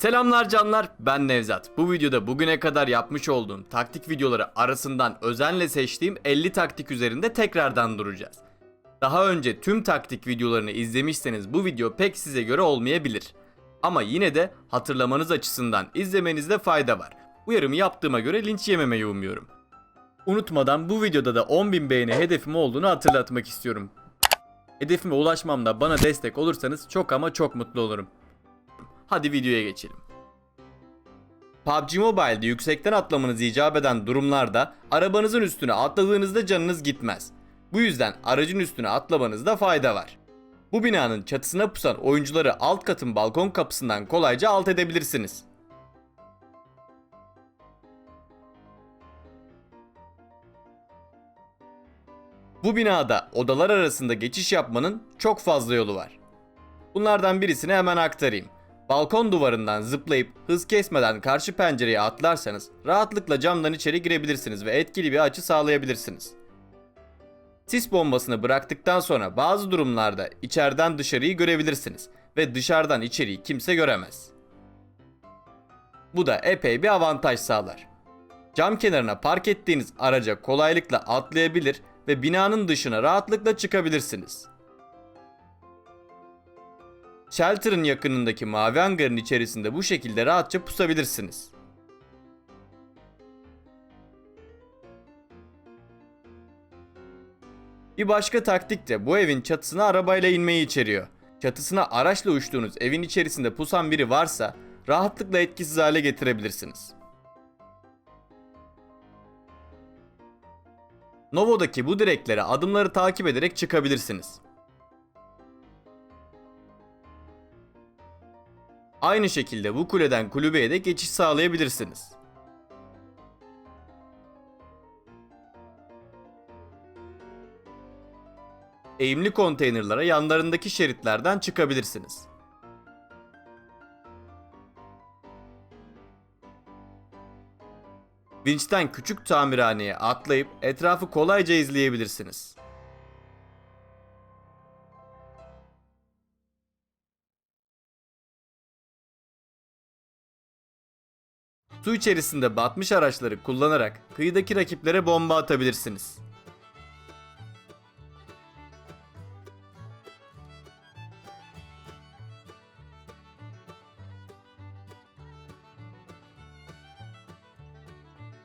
Selamlar canlar, ben Nevzat. Bu videoda bugüne kadar yapmış olduğum taktik videoları arasından özenle seçtiğim 50 taktik üzerinde tekrardan duracağız. Daha önce tüm taktik videolarını izlemişseniz bu video pek size göre olmayabilir. Ama yine de hatırlamanız açısından izlemenizde fayda var. Uyarımı yaptığıma göre linç yememeyi umuyorum. Unutmadan bu videoda da 10.000 beğeni hedefim olduğunu hatırlatmak istiyorum. Hedefime ulaşmamda bana destek olursanız çok ama çok mutlu olurum. Hadi videoya geçelim. PUBG Mobile'de yüksekten atlamanız icap eden durumlarda arabanızın üstüne atladığınızda canınız gitmez. Bu yüzden aracın üstüne atlamanızda fayda var. Bu binanın çatısına pusan oyuncuları alt katın balkon kapısından kolayca alt edebilirsiniz. Bu binada odalar arasında geçiş yapmanın çok fazla yolu var. Bunlardan birisini hemen aktarayım. Balkon duvarından zıplayıp hız kesmeden karşı pencereye atlarsanız rahatlıkla camdan içeri girebilirsiniz ve etkili bir açı sağlayabilirsiniz. Sis bombasını bıraktıktan sonra bazı durumlarda içeriden dışarıyı görebilirsiniz ve dışarıdan içeriği kimse göremez. Bu da epey bir avantaj sağlar. Cam kenarına park ettiğiniz araca kolaylıkla atlayabilir ve binanın dışına rahatlıkla çıkabilirsiniz. Shelter'ın yakınındaki mavi hangarın içerisinde bu şekilde rahatça pusabilirsiniz. Bir başka taktik de bu evin çatısına arabayla inmeyi içeriyor. Çatısına araçla uçtuğunuz evin içerisinde pusan biri varsa rahatlıkla etkisiz hale getirebilirsiniz. Novo'daki bu direklere adımları takip ederek çıkabilirsiniz. Aynı şekilde bu kuleden kulübeye de geçiş sağlayabilirsiniz. Eğimli konteynerlara yanlarındaki şeritlerden çıkabilirsiniz. Vinç'ten küçük tamirhaneye atlayıp etrafı kolayca izleyebilirsiniz. Su içerisinde batmış araçları kullanarak kıyıdaki rakiplere bomba atabilirsiniz.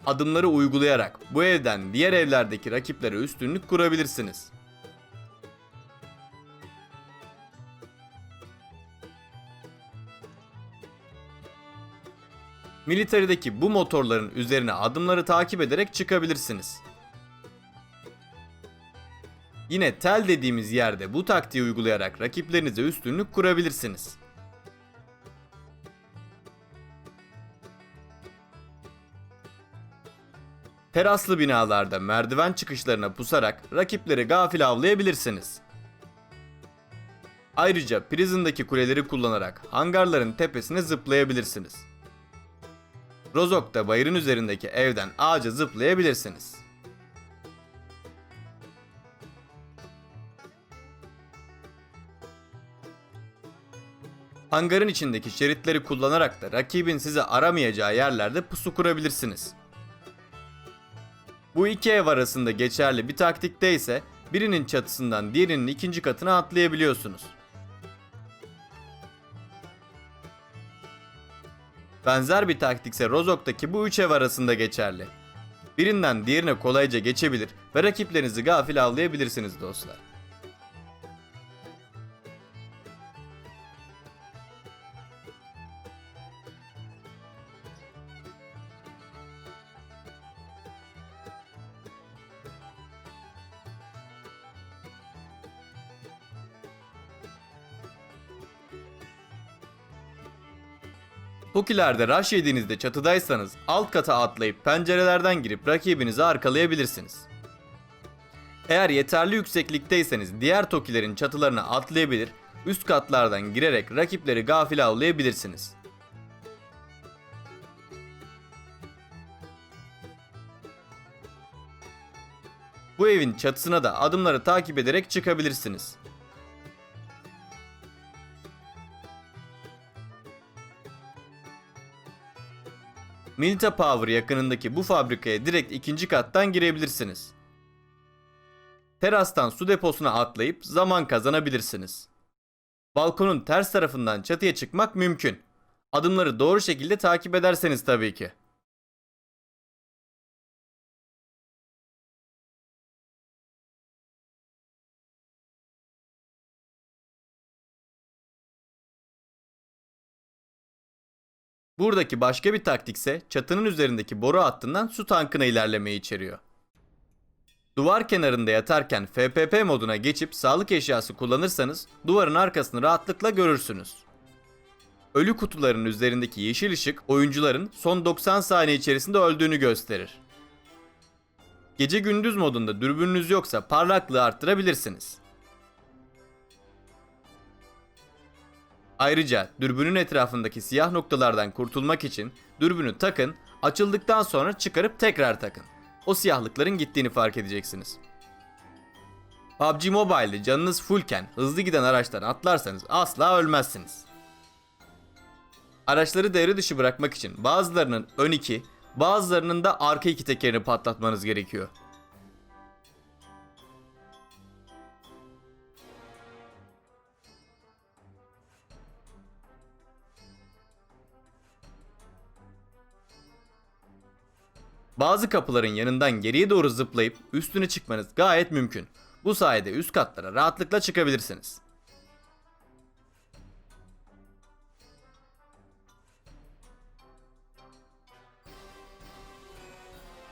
Adımları uygulayarak bu evden diğer evlerdeki rakiplere üstünlük kurabilirsiniz. Military'deki bu motorların üzerine adımları takip ederek çıkabilirsiniz. Yine tel dediğimiz yerde bu taktiği uygulayarak rakiplerinize üstünlük kurabilirsiniz. Teraslı binalarda merdiven çıkışlarına pusarak rakipleri gafil avlayabilirsiniz. Ayrıca Prison'daki kuleleri kullanarak hangarların tepesine zıplayabilirsiniz. Rozok'ta bayırın üzerindeki evden ağaca zıplayabilirsiniz. Hangarın içindeki şeritleri kullanarak da rakibin sizi aramayacağı yerlerde pusu kurabilirsiniz. Bu iki ev arasında geçerli bir taktikte ise birinin çatısından diğerinin ikinci katına atlayabiliyorsunuz. Benzer bir taktikse Rozok'taki bu üç ev arasında geçerli. Birinden diğerine kolayca geçebilir ve rakiplerinizi gafil avlayabilirsiniz dostlar. Pokilerde rush yediğinizde çatıdaysanız alt kata atlayıp pencerelerden girip rakibinizi arkalayabilirsiniz. Eğer yeterli yükseklikteyseniz diğer tokilerin çatılarına atlayabilir, üst katlardan girerek rakipleri gafil avlayabilirsiniz. Bu evin çatısına da adımları takip ederek çıkabilirsiniz. Milita Power yakınındaki bu fabrikaya direkt ikinci kattan girebilirsiniz. Terastan su deposuna atlayıp zaman kazanabilirsiniz. Balkonun ters tarafından çatıya çıkmak mümkün. Adımları doğru şekilde takip ederseniz tabii ki. Buradaki başka bir taktikse çatının üzerindeki boru hattından su tankına ilerlemeyi içeriyor. Duvar kenarında yatarken FPP moduna geçip sağlık eşyası kullanırsanız duvarın arkasını rahatlıkla görürsünüz. Ölü kutuların üzerindeki yeşil ışık oyuncuların son 90 saniye içerisinde öldüğünü gösterir. Gece gündüz modunda dürbününüz yoksa parlaklığı arttırabilirsiniz. Ayrıca dürbünün etrafındaki siyah noktalardan kurtulmak için dürbünü takın, açıldıktan sonra çıkarıp tekrar takın. O siyahlıkların gittiğini fark edeceksiniz. PUBG Mobile'de canınız fullken hızlı giden araçtan atlarsanız asla ölmezsiniz. Araçları devre dışı bırakmak için bazılarının ön iki, bazılarının da arka iki tekerini patlatmanız gerekiyor. Bazı kapıların yanından geriye doğru zıplayıp üstüne çıkmanız gayet mümkün. Bu sayede üst katlara rahatlıkla çıkabilirsiniz.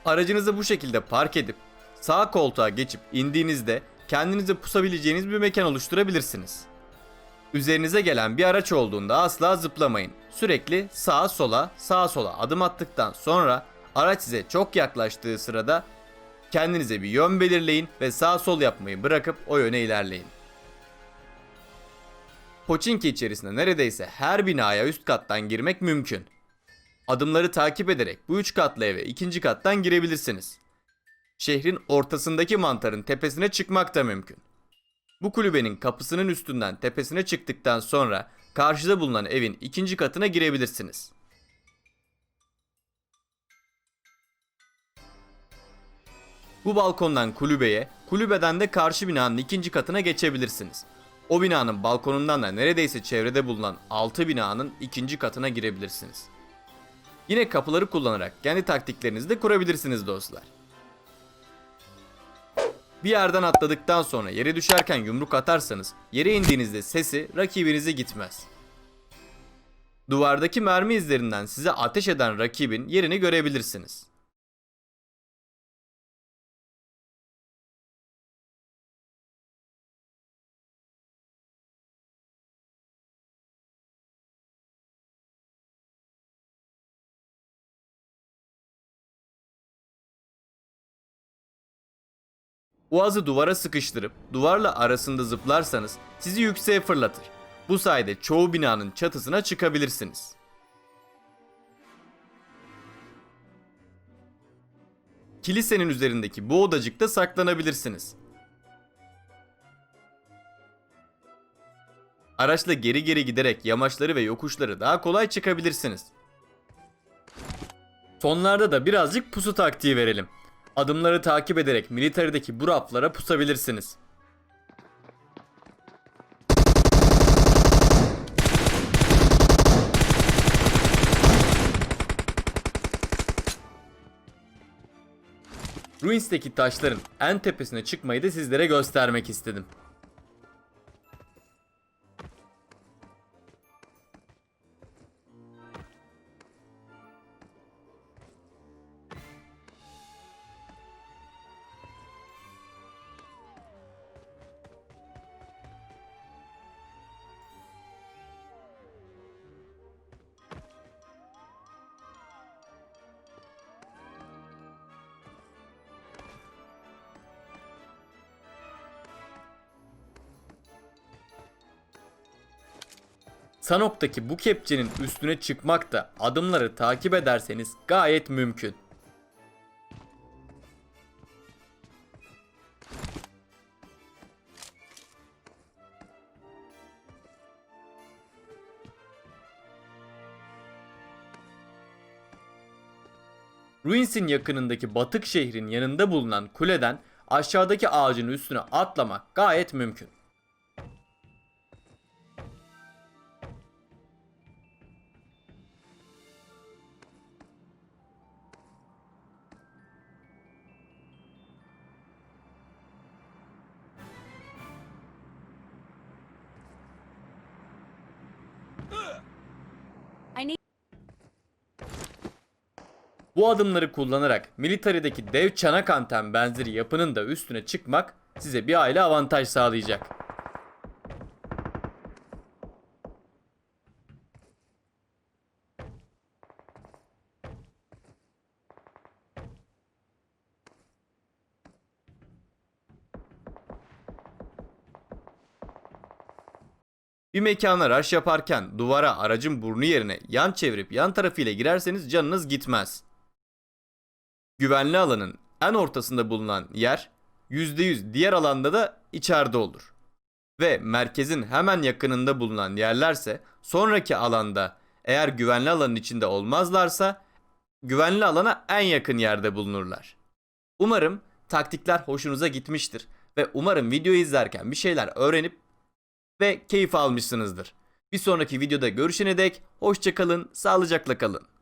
Aracınızı bu şekilde park edip sağ koltuğa geçip indiğinizde kendinize pusabileceğiniz bir mekan oluşturabilirsiniz. Üzerinize gelen bir araç olduğunda asla zıplamayın. Sürekli sağa sola sağa sola adım attıktan sonra araç size çok yaklaştığı sırada kendinize bir yön belirleyin ve sağ sol yapmayı bırakıp o yöne ilerleyin. Poçinki içerisinde neredeyse her binaya üst kattan girmek mümkün. Adımları takip ederek bu üç katlı eve ikinci kattan girebilirsiniz. Şehrin ortasındaki mantarın tepesine çıkmak da mümkün. Bu kulübenin kapısının üstünden tepesine çıktıktan sonra karşıda bulunan evin ikinci katına girebilirsiniz. Bu balkondan kulübeye, kulübeden de karşı binanın ikinci katına geçebilirsiniz. O binanın balkonundan da neredeyse çevrede bulunan 6 binanın ikinci katına girebilirsiniz. Yine kapıları kullanarak kendi taktiklerinizi de kurabilirsiniz dostlar. Bir yerden atladıktan sonra yere düşerken yumruk atarsanız yere indiğinizde sesi rakibinize gitmez. Duvardaki mermi izlerinden size ateş eden rakibin yerini görebilirsiniz. Boğazı duvara sıkıştırıp duvarla arasında zıplarsanız sizi yükseğe fırlatır. Bu sayede çoğu binanın çatısına çıkabilirsiniz. Kilisenin üzerindeki bu odacıkta saklanabilirsiniz. Araçla geri geri giderek yamaçları ve yokuşları daha kolay çıkabilirsiniz. Sonlarda da birazcık pusu taktiği verelim. Adımları takip ederek militarideki bu raflara pusabilirsiniz. Ruins'teki taşların en tepesine çıkmayı da sizlere göstermek istedim. Sanok'taki bu kepçenin üstüne çıkmak da adımları takip ederseniz gayet mümkün. Ruins'in yakınındaki batık şehrin yanında bulunan kuleden aşağıdaki ağacın üstüne atlamak gayet mümkün. Bu adımları kullanarak militarideki dev çanak anten benzeri yapının da üstüne çıkmak size bir aile avantaj sağlayacak. Bir mekana rush yaparken duvara aracın burnu yerine yan çevirip yan tarafıyla girerseniz canınız gitmez. Güvenli alanın en ortasında bulunan yer %100 diğer alanda da içeride olur. Ve merkezin hemen yakınında bulunan yerlerse sonraki alanda eğer güvenli alanın içinde olmazlarsa güvenli alana en yakın yerde bulunurlar. Umarım taktikler hoşunuza gitmiştir ve umarım videoyu izlerken bir şeyler öğrenip ve keyif almışsınızdır. Bir sonraki videoda görüşene dek hoşçakalın, sağlıcakla kalın.